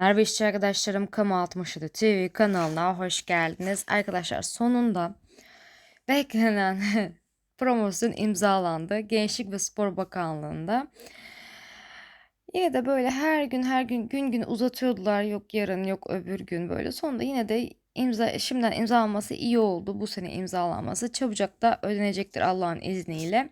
Merhaba işçi arkadaşlarım Kamu 67 TV kanalına hoş geldiniz. Arkadaşlar sonunda beklenen promosyon imzalandı. Gençlik ve Spor Bakanlığı'nda. Yine de böyle her gün her gün gün gün uzatıyordular. Yok yarın yok öbür gün böyle. Sonunda yine de imza şimdiden imzalanması iyi oldu. Bu sene imzalanması çabucak da ödenecektir Allah'ın izniyle.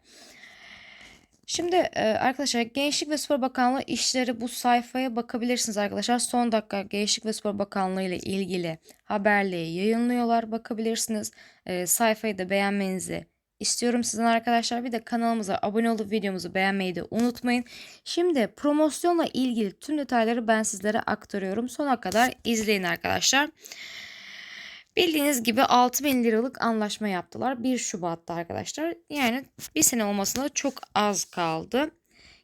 Şimdi e, arkadaşlar Gençlik ve Spor Bakanlığı işleri bu sayfaya bakabilirsiniz arkadaşlar. Son dakika Gençlik ve Spor Bakanlığı ile ilgili haberleri yayınlıyorlar. Bakabilirsiniz. E, sayfayı da beğenmenizi istiyorum sizden arkadaşlar. Bir de kanalımıza abone olup videomuzu beğenmeyi de unutmayın. Şimdi promosyonla ilgili tüm detayları ben sizlere aktarıyorum. Sona kadar izleyin arkadaşlar. Bildiğiniz gibi 6000 liralık anlaşma yaptılar 1 Şubat'ta arkadaşlar. Yani bir sene olmasına çok az kaldı.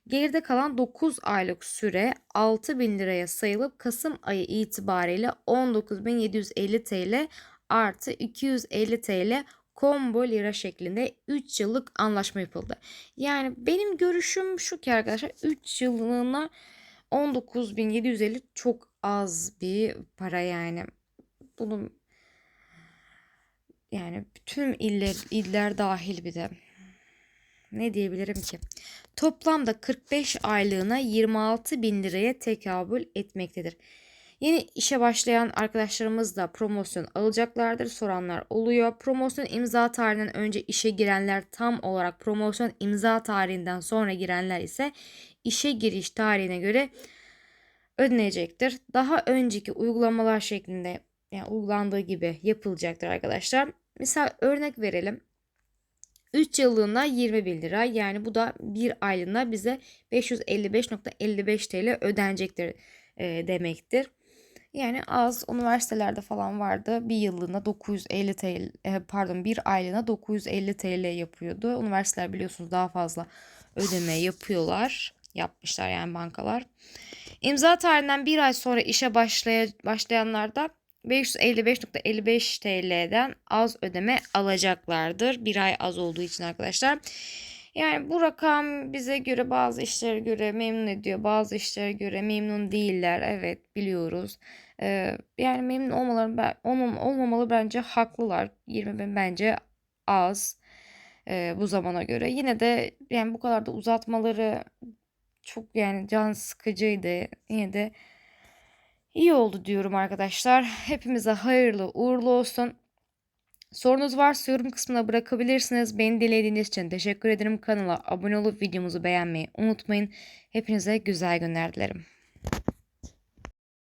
Geride kalan 9 aylık süre 6000 liraya sayılıp Kasım ayı itibariyle 19.750 TL artı 250 TL combo lira şeklinde 3 yıllık anlaşma yapıldı. Yani benim görüşüm şu ki arkadaşlar 3 yıllığına 19.750 çok az bir para yani. Bunun yani bütün iller, iller dahil bir de. Ne diyebilirim ki? Toplamda 45 aylığına 26 bin liraya tekabül etmektedir. Yeni işe başlayan arkadaşlarımız da promosyon alacaklardır. Soranlar oluyor. Promosyon imza tarihinden önce işe girenler tam olarak promosyon imza tarihinden sonra girenler ise işe giriş tarihine göre ödenecektir. Daha önceki uygulamalar şeklinde yani uygulandığı gibi yapılacaktır arkadaşlar. Misal örnek verelim. 3 yıllığına 20 bin lira yani bu da bir aylığına bize 555.55 TL ödenecektir e, demektir. Yani az üniversitelerde falan vardı bir yıllığına 950 TL e, pardon bir aylığına 950 TL yapıyordu. Üniversiteler biliyorsunuz daha fazla ödeme yapıyorlar yapmışlar yani bankalar. İmza tarihinden bir ay sonra işe başlaya, başlayanlarda 555.55 TL'den az ödeme alacaklardır. Bir ay az olduğu için arkadaşlar. Yani bu rakam bize göre bazı işlere göre memnun ediyor. Bazı işlere göre memnun değiller. Evet biliyoruz. Ee, yani memnun olmaları, olmam, olmamalı bence haklılar. 20 bin bence az e, bu zamana göre. Yine de yani bu kadar da uzatmaları çok yani can sıkıcıydı. Yine de İyi oldu diyorum arkadaşlar. Hepimize hayırlı uğurlu olsun. Sorunuz varsa yorum kısmına bırakabilirsiniz. Beni dinlediğiniz için teşekkür ederim. Kanala abone olup videomuzu beğenmeyi unutmayın. Hepinize güzel günler dilerim.